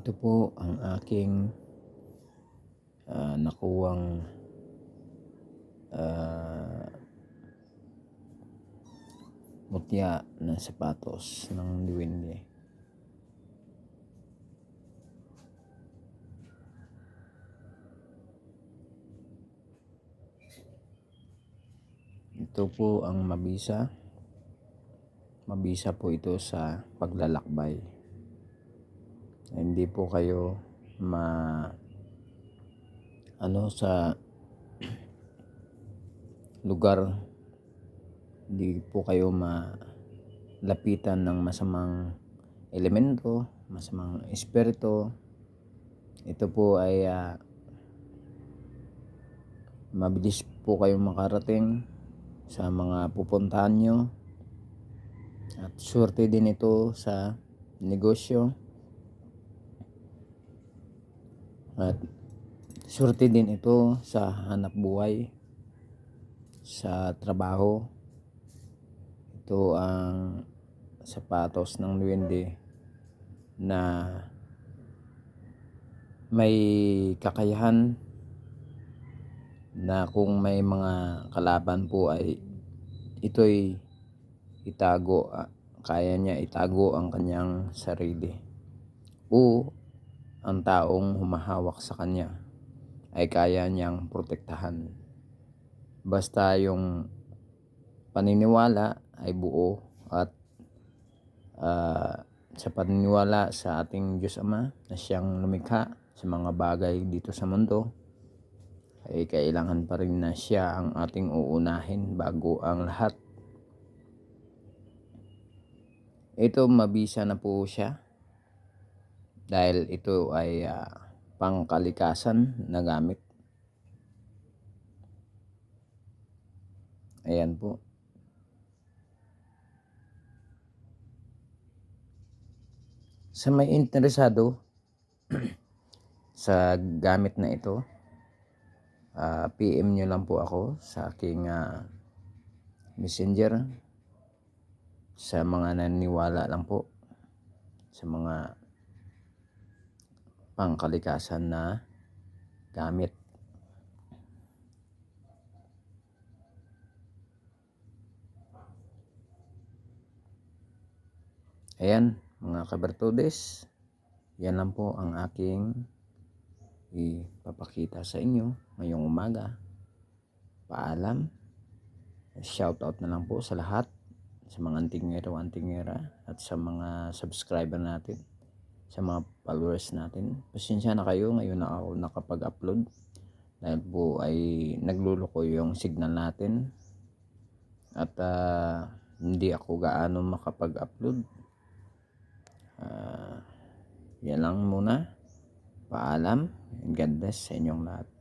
Ito po ang aking ah, nakuwang ah, mutya na sapatos ng duwende. Ito po ang mabisa. Mabisa po ito sa paglalakbay. Hindi po kayo ma ano sa lugar hindi po kayo malapitan ng masamang elemento, masamang espiritu. Ito po ay ah, mabilis po kayong makarating sa mga pupuntahan nyo. At swerte din ito sa negosyo. At swerte din ito sa hanap buhay, sa trabaho. Ito ang sapatos ng duwende na may kakayahan na kung may mga kalaban po ay ito'y itago, ah, kaya niya itago ang kanyang sarili. O ang taong humahawak sa kanya ay kaya niyang protektahan. Basta yung paniniwala ay buo at ah, sa paniniwala sa ating Diyos Ama na siyang lumikha sa mga bagay dito sa mundo ay kailangan pa rin na siya ang ating uunahin bago ang lahat. Ito mabisa na po siya dahil ito ay ah, pangkalikasan na gamit. Ayan po. Sa may interesado sa gamit na ito, ah, PM nyo lang po ako sa aking ah, messenger sa mga naniniwala lang po sa mga pangkalikasan na gamit. Ayan, mga kabertudes, yan lang po ang aking ipapakita sa inyo ngayong umaga. Paalam. Shoutout na lang po sa lahat sa mga antingero antingera at sa mga subscriber natin sa mga followers natin. Pasensya na kayo ngayon na ako nakapag-upload. Dahil po ay nagluluko yung signal natin. At ah, hindi ako gaano makapag-upload. Ah, yan lang muna. Paalam. God bless sa inyong lahat